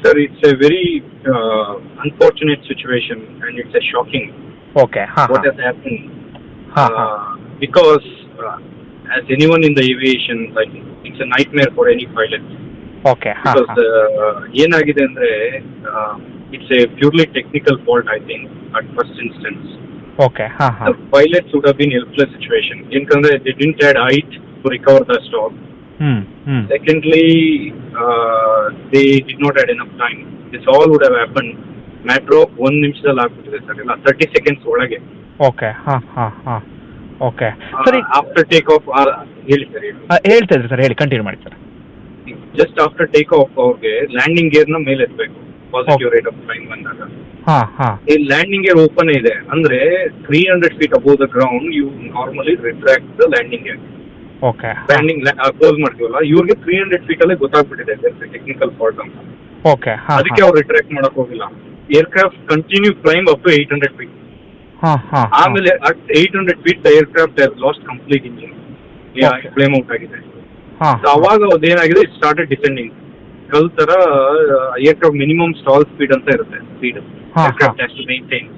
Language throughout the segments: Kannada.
Sir, it's a very uh, unfortunate situation and it's a shocking okay ಹಾಂ what has happened. ಹಾಂ ಹಾಂ Uh, because uh, as anyone in the aviation, like it's a nightmare for any pilot. Okay ಹಾಂ Because ಹಾಂ uh, ಏನಾಗಿದೆ ಅಂದ್ರೆ it's a purely technical fault I think at first instance okay ಹಾಂ the ಹಾಂ pilots would have been helpless situation. ಯಾಕಂದ್ರೆ they didn't had height to recover the stall. ಹ್ಞೂ ಹ್ಞೂ Secondly, uh, they did not had enough time. This all would have happened. ಮ್ಯಾಟ್ರೋ ಒಂದ್ ನಿಮಿಷದಲ್ಲಿ ಆಗ್ಬಿಟ್ಟಿದೆ ಸರ್ ಇಲ್ಲ ತರ್ಟಿ ಸೆಕೆಂಡ್ಸ್ ಒಳಗೆ. ಓಕೆ ಹಾಂ ಹಾಂ ಹಾಂ. ಓಕೆ ಸರಿ. ಆಫ್ಟರ್ ಟೇಕ್ ಆಫ್ ಹೇಳಿ ಸರ್ ಹೇಳಿ. ಹೇಳ್ತಾ ಇದ್ರಿ ಸರ್ ಹೇಳಿ ಕಂಟಿನ್ಯೂ ಮಾಡಿ sir. Just after take off ಅವ್ರಿಗೆ ಲ್ಯಾಂಡಿಂಗ್ ಗೇರ್ನ ಮೇಲೆ ಎತ್ತಬೇಕು ಪಾಸಿಟಿವ್ ರೇಟ್ ಆಫ್ ಟೈಮ್ ಬಂದಾಗ. ಈ ಲ್ಯಾಂಡಿಂಗ್ ಗೇರ್ ಓಪನ್ ಇದೆ. ಅಂದ್ರೆ three hundred feet above the ground you normally retract the landing gear okay landing close ಮಾಡ್ತೀವಲ್ಲ? ಇವ್ರಿಗೆ ತ್ರೀ ಹಂಡ್ರೆಡ್ ಫೀಟ್ ಅಲ್ಲೇ ಗೊತ್ತಾಗ್ಬಿಟ್ಟಿದೆ ಟೆಕ್ನಿಕಲ್ ಫಾಲ್ಟ್ ಅಂತ. ಓಕೆ ಅದಕ್ಕೆ ಅವ್ರು ಟ್ರ್ಯಾಕ್ ಮಾಡಕ್ ಹೋಗಿಲ್ಲ. Aircraft continue climb up to eight hundred feet ಆಮೇಲೆ eight hundred feet aircraft lost complete engine. Flame out ಆಗಿದೆ. ಅವಾಗ ಅದೇನಾಗಿದೆ ಸ್ಟಾರ್ಟೆಡ್ ಡಿಸೆಂಡಿಂಗ್ ಕಲ್ ತರ ಏರ್ಕ್ರಾಫ್ಟ್ ಮಿನಿಮಮ್ ಸ್ಟಾಲ್ ಸ್ಪೀಡ್ ಅಂತ ಇರುತ್ತೆ speed aircraft has to maintain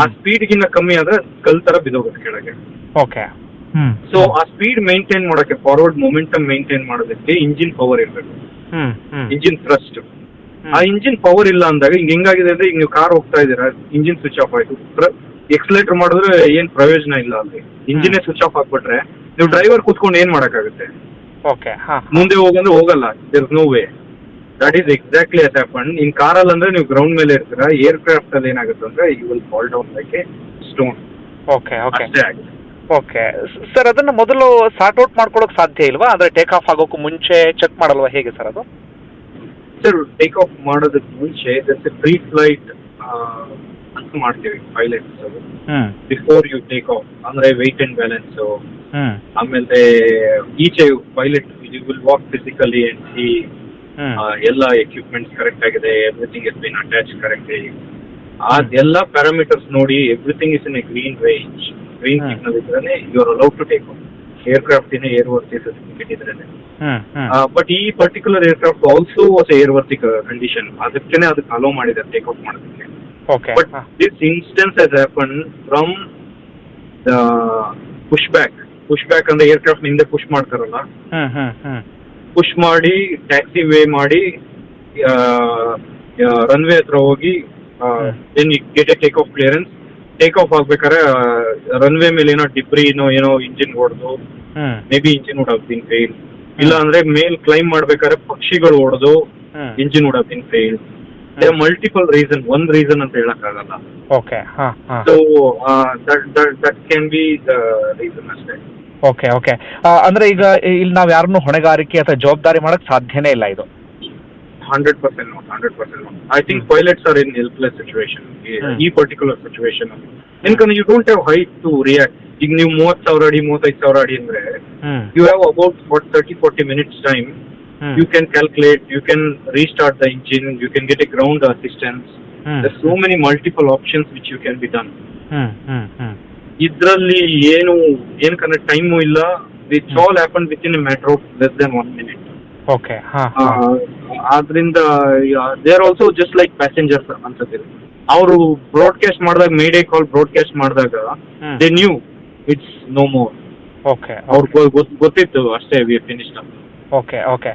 ಆ ಸ್ಪೀಡ್ ಗಿನ್ನ ಕಮ್ಮಿ ಆದ್ರೆ ಕಲ್ ತರ ಬಿದೋಗುತ್ತೆ ಕೆಳಗೆ. ಓಕೆ ಸೊ ಆ ಸ್ಪೀಡ್ ಮೇಂಟೈನ್ ಮಾಡೋಕೆ ಫಾರ್ವರ್ಡ್ ಮೊಮೆಂಟಮ್ ಮೇಂಟೈನ್ ಮಾಡೋದಕ್ಕೆ ಇಂಜಿನ್ ಪವರ್ ಇರಬೇಕು. ಇಂಜಿನ್ ಥ್ರಸ್ಟ್ ಆ ಇಂಜಿನ್ ಪವರ್ ಇಲ್ಲ ಅಂದಾಗ ಹಿಂಗ್ ಹೆಂಗಾಗಿದೆ ಅಂದ್ರೆ ಈಗ ನೀವು ಕಾರ್ ಹೋಗ್ತಾ ಇದ್ದೀರಾ ಇಂಜಿನ್ ಸ್ವಿಚ್ ಆಫ್ ಆಯ್ತು. ಎಕ್ಸಲೇಟರ್ ಮಾಡಿದ್ರೆ ಏನ್ ಪ್ರಯೋಜನ ಇಲ್ಲ ಅಲ್ಲಿ. ಇಂಜಿನ್ ಸ್ವಿಚ್ ಆಫ್ ಆಗ್ಬಿಟ್ರೆ ನೀವು ಡ್ರೈವರ್ ಕೂತ್ಕೊಂಡು ಏನ್ ಮಾಡಕ್ಕಾಗುತ್ತೆ? ಮುಂದೆ ಹೋಗಂದ್ರೆ ಹೋಗಲ್ಲ. There no way that is exactly as happen in ಕಾರಲ್ಲಿ ಅಂದ್ರೆ ನೀವು ಗ್ರೌಂಡ್ ಮೇಲೆ ಇರ್ತೀರಾ ಏರ್ ಕ್ರಾಫ್ಟ್ ಅಲ್ಲಿ ಏನಾಗುತ್ತೆ ಅಂದ್ರೆ you will fall down like a stone okay okay ಅಷ್ಟೇ ಆಗಿದೆ. ಓಕೆ ಸರ್ ಅದನ್ನು ಮೊದಲು ಸಾರ್ಟ್ ಔಟ್ ಮಾಡ್ಕೊಳ್ಳೋಕೆ ಸಾಧ್ಯ ಇಲ್ವಾ? ಅಂದ್ರೆ ಟೇಕ್ ಆಫ್ ಆಗೋಕ್ಕೂ ಮುಂಚೆ ಚೆಕ್ ಮಾಡಲ್ವಾ? ಹೇಗೆ ಸರ್ ಅದು? ಸರ್ ಟೇಕ್ ಆಫ್ ಮಾಡೋದಕ್ಕೆ ಮುಂಚೆ ಜಸ್ಟ್ ಪ್ರೀ ಫ್ಲೈಟ್ ಅಂತ ಮಾಡ್ತೀವಿ ಪೈಲಟ್ಸ್ ಹ್ಞೂ ಬಿಫೋರ್ ಯು ಟೇಕ್ ಆಫ್ ಅಂದ್ರೆ ವೆಯ್ಟ್ ಅಂಡ್ ಬ್ಯಾಲೆನ್ಸ್ ಆಮೇಲೆ ಈಚೆ pilot you will walk physically and see ಎಲ್ಲ ಎಕ್ವಿಪ್ಮೆಂಟ್ಸ್ ಕರೆಕ್ಟ್ ಆಗಿದೆ everything is been attach correctly ಅದೆಲ್ಲ ಪ್ಯಾರಾಮೀಟರ್ಸ್ ನೋಡಿ everything is in a green range green. Signal ಇದ್ರೆ you are allowed to take air aircraft in airworthy certificate ಇದ್ರೆ ಬಟ್ ಈ particular aircraft also was airworthy condition ಅದಕ್ಕೆ ಅದಕ್ಕೆ ಅಲೋ ಮಾಡಿದ್ದಾರೆ ಟೇಕ್ ಆಫ್ ಮಾಡೋದಕ್ಕೆ. But this instance has happen from push back push back ಅಂದ್ರೆ ಏರ್ಕ್ರಾಫ್ಟ್ ಹಿಂದೆ ಪುಷ್ ಮಾಡ್ತಾರಲ್ಲ. ಪುಷ್ ಮಾಡಿ ಟ್ಯಾಕ್ಸಿ ವೇ ಮಾಡಿ ರನ್ವೇ ಹತ್ರ ಹೋಗಿ. Then get a take off clearance take off ಆಗ್ಬೇಕಾದ್ರೆ ರನ್ವೇ ಮೇಲೆ ಏನೋ ಡಿಬ್ರಿ ಏನೋ ಇಂಜಿನ್ ಹೊಡೆದು maybe engine would have been fail ಇಲ್ಲ ಅಂದ್ರೆ ಮೇಲ್ ಕ್ಲೈಮ್ ಮಾಡ್ಬೇಕಾದ್ರೆ ಪಕ್ಷಿಗಳು ಹೊಡೆದು engine would have been fail multiple reason ಒಂದ್ ರೀಸನ್ ಅಂತ ಹೇಳಕ್ಕಾಗಲ್ಲ. ಓಕೆ ಹಾ ಹಾಂ. So that can be the reason ಅಷ್ಟೇ. ಓಕೆ ಓಕೆ ಅಂದ್ರೆ ಈಗ ಇಲ್ಲಿ ನಾವ್ ಯಾರನ್ನು ಹೊಣೆಗಾರಿಕೆ ಅಥವಾ ಜವಾಬ್ದಾರಿ ಮಾಡಕ್ ಸಾಧ್ಯನೇ ಇಲ್ಲ ಇದು. Hundred percent not hundred percent not I think pilots are in helpless situation ಈ ಪರ್ಟಿಕ್ಯುಲರ್ ಸಿಚುವೇಶನ್ ಯಾಕಂದ್ರೆ you don't have height to react ಈಗ ನೀವು ಮೂವತ್ತು ಸಾವಿರ ಅಡಿ ಮೂವತ್ತೈದು ಸಾವಿರ ಅಡಿ ಅಂದ್ರೆ you have about for thirty forty minutes time you can calculate you can restart the engine you can get a ground assistance so many multiple options which you can be done ಇದ್ರಲ್ಲಿ ಏನು ಏನಕಂದ್ರೆ ಟೈಮು ಇಲ್ಲ. Which all happen within a matter of less than one minute okay ಹಾಂ ಆದ್ರಿಂದ they are also just like passengers ಅನ್ಸುತ್ತೆ. ಅವರು ಬ್ರಾಡ್ಕಾಸ್ಟ್ ಮಾಡಿದಾಗ ಮೇಡೇ ಕಾಲ್ ಬ್ರಾಡ್ಕಾಸ್ಟ್ ಮಾಡಿದಾಗ. They knew it's no more okay ಅವ್ರಿಗೆ ಗೊತ್ತಿತ್ತು ಅಷ್ಟೇ ವಿ ಫಿನಿಶ್ ಓಕೆ ಓಕೆ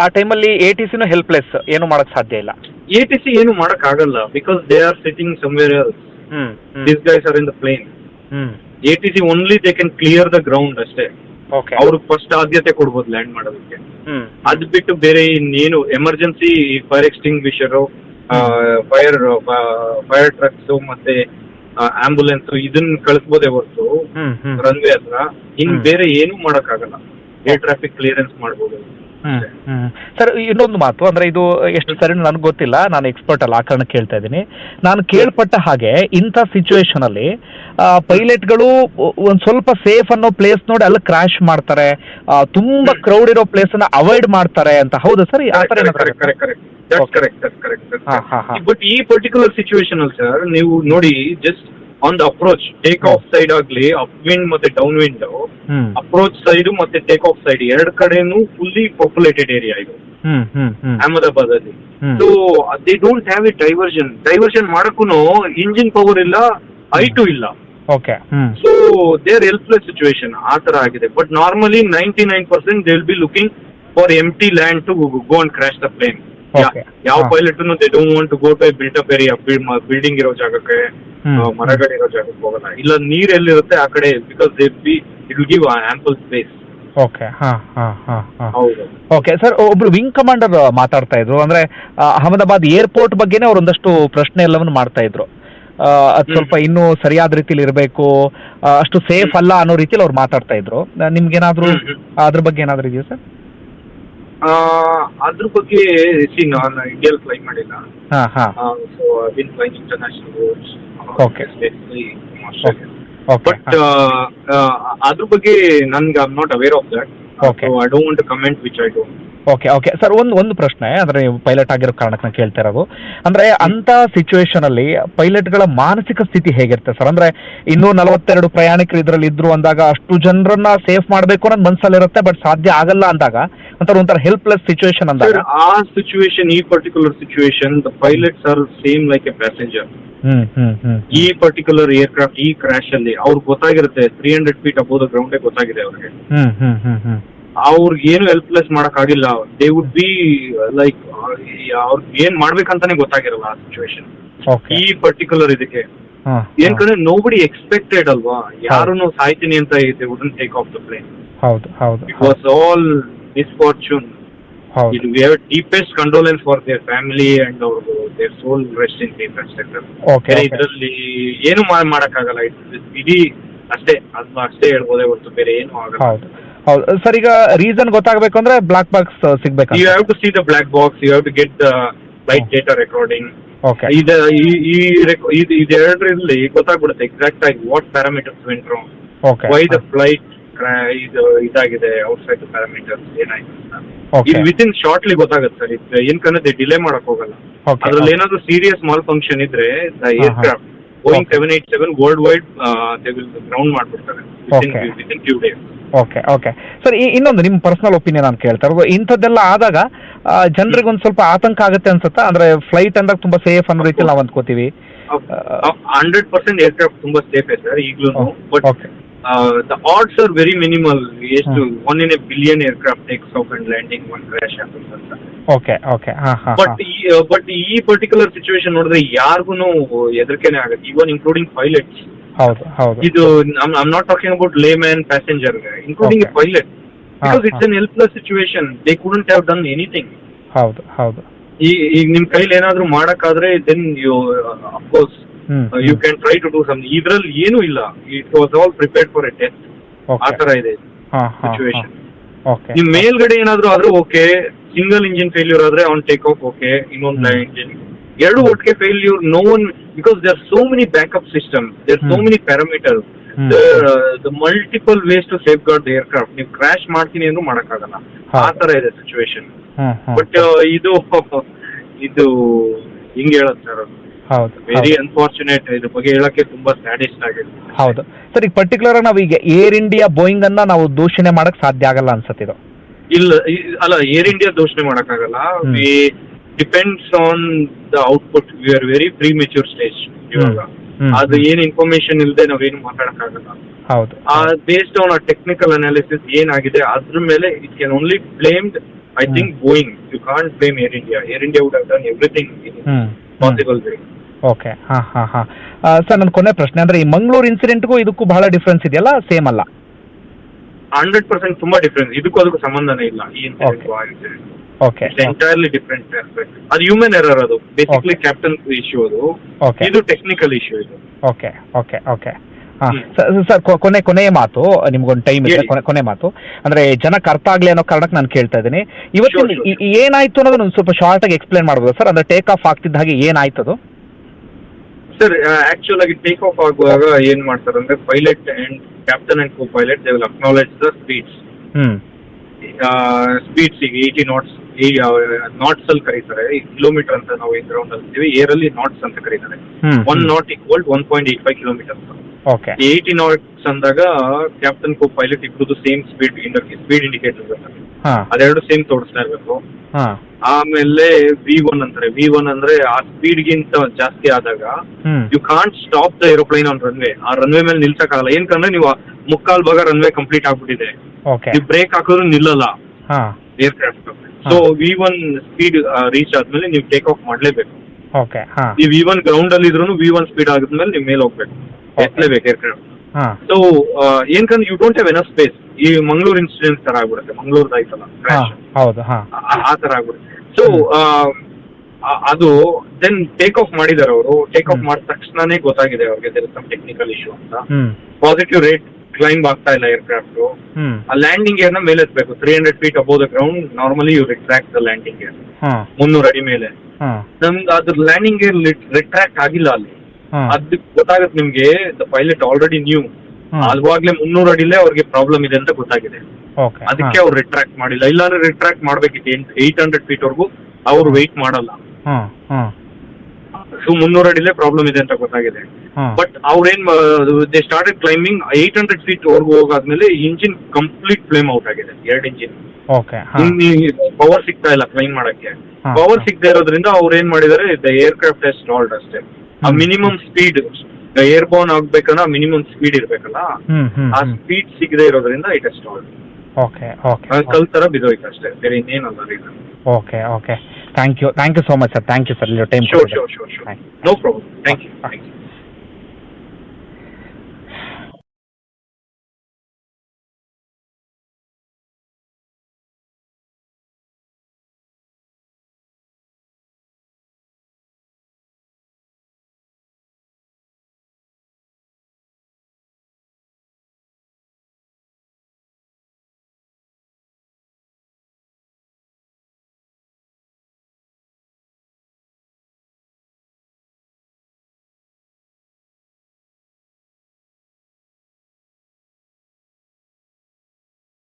ಆ ಟೈಮಲ್ಲಿ ಎ ಟಿ ಸಿನೂ ಹೆಲ್ಪ್ಲೆಸ್ ಏನು ಮಾಡಕ್ ಸಾಧ್ಯ ಇಲ್ಲ? ಎ ಟಿ ಸಿ ಏನು ಮಾಡಕ್ ಆಗಲ್ಲ because they are sitting somewhere else this guys are in the plane A T C only they can clear the ground ಅಷ್ಟೇ. ಓಕೆ ಅವ್ರಿಗೆ ಫಸ್ಟ್ ಆದ್ಯತೆ ಕೊಡ್ಬೋದು ಲ್ಯಾಂಡ್ ಮಾಡೋದಕ್ಕೆ. ಅದ್ ಬಿಟ್ಟು ಬೇರೆ ಇನ್ನೇನು emergency fire extinguishers fire fire trucks ಮತ್ತೆ ಆಂಬುಲೆನ್ಸ್ ಇದನ್ನ ಕಳಿಸ್ಬೋದೇ ಹೊರತು ರನ್ವೇ ಹತ್ರ. ಇನ್ ಬೇರೆ ಏನು ಮಾಡಕ್ಕಾಗಲ್ಲ. ಏರ್ ಟ್ರಾಫಿಕ್ ಕ್ಲಿಯರೆನ್ಸ್ ಮಾಡ್ಬೋದು. ಸರ್ ಇನ್ನೊಂದು ಮಾತು ಅಂದ್ರೆ ಇದು ಎಷ್ಟು ಸರಿ ನನಗೆ ಗೊತ್ತಿಲ್ಲ ನಾನು ಎಕ್ಸ್ಪರ್ಟ್ ಅಲ್ಲ ಆ ಕಾರಣ ಕೇಳ್ತಾ ಇದ್ದೀನಿ. ನಾನು ಕೇಳ್ಪಟ್ಟ ಹಾಗೆ ಇಂಥ ಸಿಚುವೇಶನ್ ಅಲ್ಲಿ ಪೈಲಟ್ಗಳು ಒಂದು ಸ್ವಲ್ಪ ಸೇಫ್ ಅನ್ನೋ ಪ್ಲೇಸ್ ನೋಡಿ ಅಲ್ಲಿ ಕ್ರಾಶ್ ಮಾಡ್ತಾರೆ. ತುಂಬಾ ಕ್ರೌಡ್ ಇರೋ ಪ್ಲೇಸ್ ಅನ್ನ ಅವಾಯ್ಡ್ ಮಾಡ್ತಾರೆ ಅಂತ. ಹೌದಾ ಸರ್? ಆ ಹಾ. ಬಟ್ ಈ ಪರ್ಟಿಕ್ಯುಲರ್ ಸಿಚುವೇಶನ್ ಅಲ್ಲಿ ಸರ್ ನೀವು ನೋಡಿ just on the approach take off side ಆಗ್ಲಿ ಅಪ್ ವಿಂಡ್ ಮತ್ತೆ ಡೌನ್ ವಿಂಡ್ ಅಪ್ರೋಚ್ ಸೈಡ್ ಮತ್ತೆ ಟೇಕ್ ಆಫ್ ಸೈಡ್ ಎರಡ್ ಕಡೆನು ಫುಲ್ಲಿ ಪಾಪ್ಯುಲೇಟೆಡ್ ಏರಿಯಾ ಇದು. ಹ್ಮ್ ಹ್ಮ್ ಹ್ಮ್. ಅಹಮದಾಬಾದ್ ಅಲ್ಲಿ so they don't have a diversion diversion ಮಾಡಕ್ಕೂ ಇಂಜಿನ್ ಪವರ್ ಇಲ್ಲ ಐಟು ಇಲ್ಲ. Okay so there helpless situation ಆ ತರ ಆಗಿದೆ. But normally ninety nine percent they will be looking for empty land to go and crash the plane. ಯಾವ. Pilot they don't want to go to built up area building ಇರೋ ಜಾಗಕ್ಕೆ ಮರಗಡೆ ಇರೋ ಜಾಗಕ್ಕೆ ಹೋಗಲ್ಲ. ಇಲ್ಲ ನೀರ್ ಎಲ್ಲಿರುತ್ತೆ? ಆ ಕಡೆ because they be it will give ample space okay okay sir ಒಬ್ರು ವಿಂಗ್ ಕಮಾಂಡರ್ ಮಾತಾಡ್ತಾ ಇದ್ರು. ಅಂದ್ರೆ ಅಹಮದಾಬಾದ್ ಏರ್ಪೋರ್ಟ್ ಬಗ್ಗೆನೇ ಅವ್ರು ಒಂದಷ್ಟು ಪ್ರಶ್ನೆ ಎಲ್ಲವನ್ನು ಮಾಡ್ತಾ ಇದ್ರು. ಅದ್ ಸ್ವಲ್ಪ ಇನ್ನೂ ಸರಿಯಾದ ರೀತಿಲಿ ಇರಬೇಕು. ಅಷ್ಟು ಸೇಫ್ ಅಲ್ಲ ಅನ್ನೋ ರೀತಿಲಿ ಅವ್ರು ಮಾತಾಡ್ತಾ ಇದ್ರು. ನಿಮ್ಗೆ ಏನಾದ್ರು ಹ್ಮ್, ಹ್ಮ್. ಅದ್ರ ಬಗ್ಗೆ ಏನಾದ್ರು ಇದೆಯಾ ಸರ್ ಅದ್ರ ಬಗ್ಗೆ ಸಿ ನಾನು ಇಂಡಿಯಲ್ ಫ್ಲೈ ಮಾಡಿಲ್ಲ. ಹಾ ಹಾ. So been flying international roads Okay. Okay but ಅದ್ರ ಬಗ್ಗೆ ನನ್ಗೆ I not aware of that Okay. I don't want comment which I don't okay okay sir ಒಂದು ಒಂದು ಪ್ರಶ್ನೆ ಅಂದ್ರೆ ನೀವು ಪೈಲಟ್ ಆಗಿರೋ ಕಾರಣಕ್ಕೆ ನಾನು ಕೇಳ್ತಾ ಇರೋದು. ಅಂದ್ರೆ ಅಂತ ಸಿಚುವೇಶನ್ ಅಲ್ಲಿ ಪೈಲಟ್ಗಳ ಮಾನಸಿಕ ಸ್ಥಿತಿ ಹೇಗಿರುತ್ತೆ ಸರ್ ಅಂದ್ರೆ ಇನ್ನೂ ನಲವತ್ತೆರಡು ಪ್ರಯಾಣಿಕರು ಇದರಲ್ಲಿ ಇದ್ರು ಅಂದಾಗ ಅಷ್ಟು ಜನರನ್ನ ಸೇಫ್ ಮಾಡಬೇಕು ಅನ್ನೋದು ಮನಸ್ಸಲ್ಲಿರುತ್ತೆ ಬಟ್ ಸಾಧ್ಯ ಆಗಲ್ಲ ಅಂದಾಗ ಒಂಥರ ಒಂಥರ ಹೆಲ್ಪ್ಲೆಸ್ ಸಿಚುವೇಶನ್ ಅಂದಾಗ. ಆ ಸಿಚುವೇಶನ್ ಈ particular situation the pilots are same like a passenger ಈ ಪರ್ಟಿಕ್ಯುಲರ್ ಏರ್ಕ್ರಾಫ್ಟ್ ಈ ಕ್ರಾಶ್ ಅಲ್ಲಿ ಅವ್ರಿಗೆ ಗೊತ್ತಾಗಿರುತ್ತೆ three hundred feet above the ಗ್ರೌಂಡೇ ಗೊತ್ತಾಗಿದೆ ಅವ್ರಿಗೆ. ಹ್ಮ್ ಹ್ಮ್ ಹ್ಮ್ ಹ್ಮ್ ಅವ್ರಿಗೆ ಹೆಲ್ಪ್ಲೆಸ್ ಮಾಡಕ್ ಆಗಿಲ್ಲ ದೇ ವುಡ್ ಬಿ ಲೈಕ್ ಅವ್ರಿಗೆ ಏನ್ ಮಾಡ್ಬೇಕಂತಾನೆ ಗೊತ್ತಾಗಿರಲ್ಲ ಆ ಸಿಚುವೇಶನ್ ಓಕೆ ಈ ಪರ್ಟಿಕ್ಯುಲರ್ ಇದಕ್ಕೆ. ಏನ್ ಕಡೆ ನೋಬಡಿ ಎಕ್ಸ್ಪೆಕ್ಟೆಡ್ ಅಲ್ವಾ? ಯಾರು ಸಾಯ್ತೀನಿ ಅಂತ ಇದೆ wouldn't take off the plane ಹೌದು ಹೌದು ಇಟ್ ವಾಸ್ ಆಲ್ ಮಿಸ್ಫಾರ್ಚೂನ್ ಹೌದು. Deepest condolence for their family and ಅವ್ರದ್ದು their soul rest in peace ಅಷ್ಟೇ ಇದ್ರಲ್ಲಿ ಏನು ಮಾಡಕ್ಕಾಗಲ್ಲ. ಆಗಲ್ಲ ಇಡೀ ಅಷ್ಟೇ ಅದನ್ನ ಅಷ್ಟೇ ಹೇಳ್ಬೋದೇ ಹೊರತು ಬೇರೆ ಏನು ಆಗಲ್ಲ. ಹೌದು. ಸರ್ ಈಗ ರೀಸನ್ ಗೊತ್ತಾಗಬೇಕು ಅಂದ್ರೆ ಬ್ಲಾಕ್ ಬಾಕ್ಸ್ ಸಿಗ್ಬೇಕು you have to see the black box you have to get the flight data recording okay ಇದು ಈ ಈ rec- ಇದು ಇದೆರಡರಲ್ಲಿ ಗೊತ್ತಾಗ್ಬಿಡುತ್ತೆ ಎಕ್ಸಾಕ್ಟ್ ಆಗಿ what parameters went wrong okay why the flight ಇದು ಇದಾಗಿದೆ ಔಟ್ಸೈಡ್ ಪ್ಯಾರಾಮೀಟರ್ಸ್ ಏನಾಯ್ತು ಅಂತ. ಓಕೆ ಇದು ವಿತ್ ಇನ್ ಶಾರ್ಟ್ಲಿ ಗೊತ್ತಾಗುತ್ತೆ ಸರ್. ಇದು ಏನ್ ಕನ್ನದೆ ಡಿಲೇ ಮಾಡಕ್ ಹೋಗಲ್ಲ. ಓಕೆ ಅದ್ರಲ್ಲಿ ಏನಾದ್ರು ಸೀರಿಯಸ್ ಮಾಲ್ ಫಂಕ್ಷನ್ ಇದ್ರೆ the aircraft going Okay. Seven eight seven worldwide they will ground ಮಾಡ್ಬಿಡ್ತಾರೆ Okay. Within few days okay okay sir ಇನ್ನೊಂದು ನಿಮ್ಮ ಪರ್ಸನಲ್ ಒಪಿನಿಯನ್ ಅಂತ ಕೇಳ್ತಾ ಇರೋದು. ಇಂಥದ್ದೆಲ್ಲ ಆದಾಗ ಜನರಿಗೆ ಒಂದು ಸ್ವಲ್ಪ ಆತಂಕ ಆಗುತ್ತೆ ಅನ್ಸುತ್ತಾ? ಅಂದ್ರೆ ಫ್ಲೈಟ್ ಅಂದಾಗ ತುಂಬಾ ಸೇಫ್ ಅನ್ನೋ ರೀತಿಯಲ್ಲಿ ನಾವು ಅಂದ್ಕೋತೀವಿ. ಹಂಡ್ರೆಡ್ ಪರ್ಸೆಂಟ್ ಏರ್ಕ್ರಾಫ್ಟ್ ತುಂಬಾ ಸೇಫ್ ಸರ್ ಈಗಲೂ but the odds are very minimal ಎಷ್ಟು one in a billion aircraft takes off and landing one crash ಆಗುತ್ತೆ ಅಂತ. ಓಕೆ ಓಕೆ ಬಟ್ ಈ ಬಟ್ ಈ ಪರ್ಟಿಕ್ಯುಲರ್ ಸಿಚುವೇಶನ್ ನೋಡಿದ್ರೆ ಯಾರಿಗೂ ಹೆದರಿಕೆನೆ ಆಗುತ್ತೆ. ಇವನ್ ಇನ್ಕ್ಲೂಡಿಂಗ್ ಪೈಲಟ್ಸ್ ಹೌದು ಹೌದು. ಇದು I'm not talking about layman passenger including. Pilot because it's. An helpless situation they couldn't have done anything ಹೌದು ಹೌದು. ಈ ಈಗ ನಿಮ್ ಕೈಲಿ ಏನಾದ್ರೂ ಮಾಡಕ್ಕಾದ್ರೆ then you of course you can try to do some ಇದ್ರಲ್ಲಿ ಏನೂ ಇಲ್ಲ. It was all prepared for a test ಆ ತರ ಇದೆ ಸಿಚುವೇಶನ್ ನಿಮ್ ಮೇಲ್ಗಡೆ ಏನಾದ್ರೂ ಆದ್ರೂ ಓಕೆ ಸಿಂಗಲ್ ಇಂಜಿನ್ ಫೇಲ್ಯೂರ್ ಆದ್ರೆ ಅವ್ನ್ ಟೇಕ್ ಆಫ್ ಓಕೆ ಇನ್ನೊಂದ್. ಇಂಜಿನ್ ಎರಡು ಒಟ್ಟಿಗೆ failure no one because there so many backup system there so hmm. Many parameter hmm. The multiple ways to safeguard aircraft ನೀವು ಕ್ರಾಶ್ ಮಾಡ್ತೀನಿ ಏನು ಮಾಡಕ್ಕಾಗಲ್ಲ. ಆ ತರ ಇದೆ ಸಿಚುವೇಶನ್ ಬಟ್ ಇದು ಇದು ಹಿಂಗ್ ಹೇಳತ್ ಸರ್ ಹೌದು ವೆರಿ ಅನ್ಫಾರ್ಚುನೇಟ್ ಇದ್ರ ಬಗ್ಗೆ ಹೇಳಕ್ಕೆ ತುಂಬಾ ಸ್ಯಾಡಿಸ್ಟ್ ಆಗಿದೆ ಹೌದು. ಸರ್ ಈಗ ಪರ್ಟಿಕ್ಯುಲರ್ ನಾವು ಈಗ ಏರ್ ಇಂಡಿಯಾ ಬೋಯಿಂಗ್ ಅನ್ನ ನಾವು ದೂಷಣೆ ಮಾಡಕ್ ಸಾಧ್ಯ ಆಗಲ್ಲ ಅನ್ಸತ್ತಿದು ಇಲ್ಲ ಅಲ್ಲ ಏರ್ ಇಂಡಿಯಾ ದೋಷಣೆ ಮಾಡಕ್ಕಾಗಲ್ಲ. Depends on the output we are very premature stage ಇವಾಗ. ಹ್ಮ್. ಅದು ಏನ್ ಇನ್ಫಾರ್ಮೇಶನ್ ಇಲ್ಲದೆ ನಾವೇನು ಮಾತಾಡಕ್ಕಾಗಲ್ಲ. ಹೌದು. ಬೇಸ್ಡ್ ಆನ್ ಆ ಟೆಕ್ನಿಕಲ್ ಅನಾಲಿಸಿಸ್ ಏನಾಗಿದೆ ಅದ್ರ ಮೇಲೆ it can only blamed I hmm. Think going you can't blame Air India Air India would have done everything hmm. Possible way okay ಹಾ ಹಾ ಹಾ. ಸರ್ ನನ್ನ ಕೊನೆ ಪ್ರಶ್ನೆ. ಅಂದ್ರೆ ಈ ಮಂಗಳೂರು ಇನ್ಸಿಡೆಂಟ್ಗೂ ಇದಕ್ಕೂ ಬಹಳ ಡಿಫ್ರೆನ್ಸ್ ಇದೆಯಲ್ಲ? ಸೇಮ್ ಅಲ್ಲ? ಹಂಡ್ರೆಡ್ ಪರ್ಸೆಂಟ್ ತುಂಬಾ ಡಿಫ್ರೆನ್ಸ್ ಇದಕ್ಕೂ ಅದಕ್ಕೂ ಸಂಬಂಧನೇ ಇಲ್ಲ ಈ ಇನ್ಸಿಡೆಂಟ್ Okay. ಆ incident okay entirely different aspect ಅದು ಹ್ಯೂಮನ್ ಎರರ್ ಅದು. ಬೇಸಿಕಲಿ ಕ್ಯಾಪ್ಟನ್ ಇಶ್ಯೂ ಅದು. ಓಕೆ ಇದು ಟೆಕ್ನಿಕಲ್ ಇಶ್ಯೂ ಇದು. ಓಕೆ ಓಕೆ ಓಕೆ ಹಾಂ. ಹ್ಮ್. ಸರ್ ಕೊನೆ ಕೊನೆಯ ಮಾತು ನಿಮ್ಗೊಂದು ಟೈಮ್ ಇದೆ. ಕೊನೆ ಮಾತು. ಅಂದ್ರೆ ಜನಕ್ಕೆ ಅರ್ಥ ಆಗ್ಲಿ ಅನ್ನೋ ಕಾರಣಕ್ಕೆ ನಾನು ಕೇಳ್ತಾ ಇದ್ದೀನಿ. ಇವತ್ತಿನ ಈ ಏನಾಯ್ತು ಅನ್ನೋದನ್ನ ಒಂದು ಸ್ವಲ್ಪ ಶಾರ್ಟ್ ಆಗಿ ಎಕ್ಸ್ಪ್ಲೇನ್ ಮಾಡ್ಬೋದು ಸರ್? ಅಂದ್ರೆ ಟೇಕ್ ಆಫ್ ಆಗ್ತಿದ್ದ ಹಾಗೆ ಏನಾಯ್ತು ಅದು? ಸರ್ ಆಕ್ಚುಲ್ ಆಗಿ ಟೇಕ್ ಆಫ್ ಆಗುವಾಗ ಏನ್ ಮಾಡ್ತಾರೆ ಅಂದ್ರೆ pilot and captain and copilot they will acknowledge the speeds hmm speeds ಈಗ ಏಯ್ಟಿ ನಾಟ್ಸ್ ನಾಟ್ಸ್ ಅಲ್ಲಿ ಕರೀತಾರೆ. ಕಿಲೋಮೀಟರ್ ಅಂತ ನಾವು ಈ ಗ್ರೌಂಡ್ ಅಲ್ಲಿ ಏರ್ ಅಲ್ಲಿ ನಾಟ್ಸ್ ಅಂತ ಕರೀತಾರೆ. One knot equal one point eight five kilometers okay eighty knots ಅಂದಾಗ ಕ್ಯಾಪ್ಟನ್ ಕೋ ಪೈಲಟ್ ಇಬ್ಬರದು ಸೇಮ್ ಸ್ಪೀಡ್ ಸ್ಪೀಡ್ ಇಂಡಿಕೇಟರ್ ಇರುತ್ತೆ ಹಾಂ. ಅದೆರಡು ಸೇಮ್ ತೋರಿಸ್ತಾ ಇರಬೇಕು. ಹಾಂ. ಆಮೇಲೆ ವಿ ಒನ್ ಅಂತಾರೆ. ವಿ ಒನ್ ಅಂದ್ರೆ ಆ ಸ್ಪೀಡ್ ಗಿಂತ ಜಾಸ್ತಿ ಆದಾಗ you can't stop the aeroplane on runway ಆ ರನ್ವೇ ಮೇಲೆ ನಿಲ್ಸಕ್ಕಾಗಲ್ಲ. ಏನ್ಕಂದ್ರೆ ನೀವು ಮುಕ್ಕಾಲು ಭಾಗ ರನ್ವೇ ಕಂಪ್ಲೀಟ್ ಆಗ್ಬಿಟ್ಟಿದೆ. ಓಕೆ ನೀವು ಬ್ರೇಕ್ ಹಾಕಿದ್ರು ನಿಲ್ಲಲ್ಲ. ಹಾ. Aircraft so V one speed reach ಆದ್ಮೇಲೆ ನೀವು ಟೇಕ್ ಆಫ್ ಮಾಡ್ಲೇಬೇಕು. ಓಕೆ ಹಾಂ. ಈ ವಿ ಒನ್ ಗ್ರೌಂಡ್ ಅಲ್ಲಿ ಇದ್ರು ವಿ ಒನ್ ಸ್ಪೀಡ್ ಆದ್ಮೇಲೆ ನೀವು ಮೇಲೆ ಹೋಗ್ಬೇಕು. ಎತ್ತಲೇಬೇಕು ಏರ್ಕ್ರಾಫ್ಟ್ ಹಾ. So ಏನ್ಕಂದ್ರೆ you don't have enough space ಈ ಮಂಗಳೂರು ಇನ್ಸಿಡೆಂಟ್ ತರ ಆಗ್ಬಿಡುತ್ತೆ. ಮಂಗ್ಳೂರ್ ಆಯ್ತಲ್ಲ crash. ಹೌದು ಹಾಂ. ಆ- ಆ ತರ ಆಗ್ಬಿಡುತ್ತೆ. ಸೊ ಅದು ದೆನ್ ಟೇಕ್ ಆಫ್ ಮಾಡಿದಾರೆ ಅವರು. Take off hmm. ಮಾಡಿದ ತಕ್ಷಣನೇ ಗೊತ್ತಾಗಿದೆ ಅವ್ರಿಗೆ ದೇರ್ ಸಮ್ ಟೆಕ್ನಿಕಲ್ ಇಶ್ಯೂ ಅಂತ. ಪಾಸಿಟಿವ್ ರೇಟ್ ಕ್ಲೈಂಬ್ ಆಗ್ತಾ ಇಲ್ಲ ಏರ್ಕ್ರಾಫ್ಟ್ ಹ್ಞೂ ಆ ಲ್ಯಾಂಡಿಂಗ್ ಗೇರ್ನ ಮೇಲೆ ಎತ್ತಬೇಕು three hundred feet above the ground normally you retract the landing air ಹಾ. ಮುನ್ನೂರು ಅಡಿ ಮೇಲೆ. ಹಾಂ. ನಮ್ದು ಅದ್ರ ಲ್ಯಾಂಡಿಂಗ್ ಗೇರ್ ರಿಟ್ರಾಕ್ಟ್ ಆಗಿಲ್ಲ ಅಲ್ಲಿ. ಹಾಂ ಗೊತ್ತಾಗತ್ತೆ ನಿಮ್ಗೆ ದ ಪೈಲಟ್ ಆಲ್ರೆಡಿ ನ್ಯೂ. ಅಲ್ವಾಗ್ಲೇ ಮುನ್ನೂರು ಅಡಿಲೇ ಅವ್ರಿಗೆ ಪ್ರಾಬ್ಲಮ್ ಇದೆ ಅಂತ ಗೊತ್ತಾಗಿದೆ. ಅದಕ್ಕೆ ಅವ್ರು ರಿಟ್ರಾಕ್ಟ್ ಮಾಡಿಲ್ಲ. ಇಲ್ಲಾಂದ್ರೆ ರಿಟ್ರಾಕ್ಟ್ ಮಾಡ್ಬೇಕಿತ್ತು. ಏಟ್ ಹಂಡ್ರೆಡ್ ಫೀಟ್ ವರ್ಗೂ ಅವ್ರು ವೆಯ್ಟ್ ಮಾಡಲ್ಲ. ಸೊ ಮುನ್ನೂರ ಅಡಿಲೇ ಪ್ರಾಬ್ಲಮ್ ಇದೆ ಅಂತ ಗೊತ್ತಾಗಿದೆ. ಬಟ್ ಅವ್ರೇನ್ they started climbing eight hundred feet ವರ್ಗು ಹೋಗಾದ್ಮೇಲೆ ಇಂಜಿನ್ ಕಂಪ್ಲೀಟ್ ಫ್ಲೇಮ್ ಔಟ್ ಆಗಿದೆ. ಎರಡ್ ಇಂಜಿನ್ ಪವರ್ ಸಿಗ್ತಾ ಇಲ್ಲ ಕ್ಲೈಮ್ ಮಾಡಕ್ಕೆ. ಪವರ್. ಸಿಗದೆ ಇರೋದ್ರಿಂದ ಅವ್ರು ಏನ್ ಮಾಡಿದಾರೆ ದ ಏರ್ಕ್ರಾಫ್ಟ್ ಎಸ್ ಸ್ಟಾಲ್ಡ್ ಅಷ್ಟೇ. ಆ ಮಿನಿಮಮ್ ಸ್ಪೀಡ್ ಏರ್ ಬೋನ್ ಆಗ್ಬೇಕಂದ್ರೆ ಮಿನಿಮಮ್ ಸ್ಪೀಡ್ ಇರ್ಬೇಕಲ್ಲ? ಆ ಸ್ಪೀಡ್ ಸಿಗದೆ ಇರೋದ್ರಿಂದ it is stalled okay okay ಕಲ್ ತರ ಬಿದ್ದೋಯ್ತು ಅಷ್ಟೇ ಬೇರೆ ಇನ್ನೇನಲ್ಲ reason okay okay thank you thank you so much sir thank you sir time sure sure sure sure no problem thank you thank you